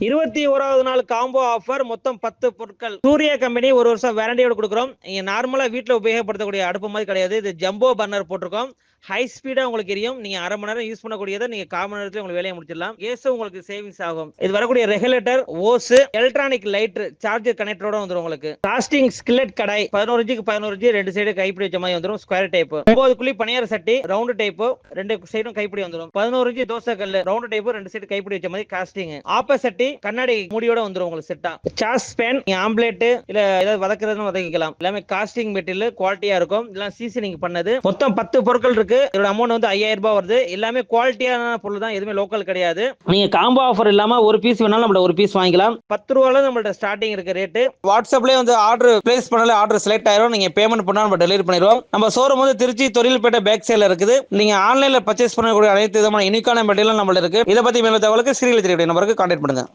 இருபத்தி ஓராவது நாள் காம்போ ஆஃபர் மொத்தம் பத்து பொருட்கள். சூரிய கம்பெனி ஒரு வருஷம் வேரண்டியோட கொடுக்குறோம். நீங்க நார்மலா உபயோகப்படுத்தக்கூடிய அடுப்பு மாதிரி கிடையாது. இது ஜம்போ பர்னர் போட்டிருக்கோம். ஹை ஸ்பீடா உங்களுக்கு எரியும். நீங்க அரை மணி நேரம் யூஸ் பண்ணக்கூடியதை நீங்க கால் மணி நேரத்துல உங்களுக்கு வேலையை முடிச்சிடலாம். ஏசோ உங்களுக்கு சேவிங்ஸ் ஆகும். இது வரக்கூடிய regulator hose electronic light charger கனெக்டரோட வந்துடும் உங்களுக்கு. காஸ்டிங் ஸ்கில்லட் கடை பதினோரு இன்ச்சுக்கு பதினோரு இன்ச்சு ரெண்டு சைடு கைப்பிடி வச்ச மாதிரி வந்துடும் ஸ்கொயர் டைப் ஒன்பது குழி பணியார சட்டி ரவுண்டு டைப் ரெண்டு சைடும் கைப்பிடி வந்துடும் பதினோரு இன்ச்சு தோசை கல் ரவுண்டு டைப் ரெண்டு சைடு கைப்பிடி வச்ச மாதிரி காஸ்டிங் ஆப்ப சட்டி கண்ணாடி மூடியோட வந்துடும் உங்களுக்கு செட்டா சாஸ் பேன் ஆம்லேட் இல்ல ஏதாவது வதக்குறதுன்னு வதக்கிக்கலாம். எல்லாமே காஸ்டிங் மெட்டீரியல் குவாலிட்டியா இருக்கும். இதெல்லாம் சீசனிங் பண்ணது. மொத்தம் பத்து பொருட்கள் இருக்கு. இதோட அமௌண்ட் வந்து ஐயாயிரம் ரூபாய் வருது. எல்லாமே குவாலிட்டியான பொருள் தான். எதுவுமே லோக்கல் கிடையாது. நீங்க காம்போ ஆஃபர் இல்லாம ஒரு பீஸ் வேணாலும் நம்மள ஒரு பீஸ் வாங்கிக்கலாம். பத்து ரூபால நம்மள்ட்ட ஸ்டார்டிங் இருக்க ரேட்டு வாட்ஸ்அப்லயே வந்து ஆர்டர் பிளேஸ் பண்ணல ஆர்டர் செலக்ட் ஆயிரும். நீங்க பேமெண்ட் பண்ணா நம்ம டெலிவரி பண்ணிடுவோம். நம்ம ஷோரூம் வந்து திருச்சி தொழில்பேட்டை பேக் சைடுல இருக்குது. நீங்க ஆன்லைன்ல பர்ச்சேஸ் பண்ணக்கூடிய அனைத்து விதமான யூனிக்கான மெட்டீரியல் நம்மள்ட்ட இருக்கு. இதை பத்தி மேலும் தகவலுக்கு ஸ்ரீல தெரிய நம்பருக்கு கான்டாக்ட் பண்ணுங்க.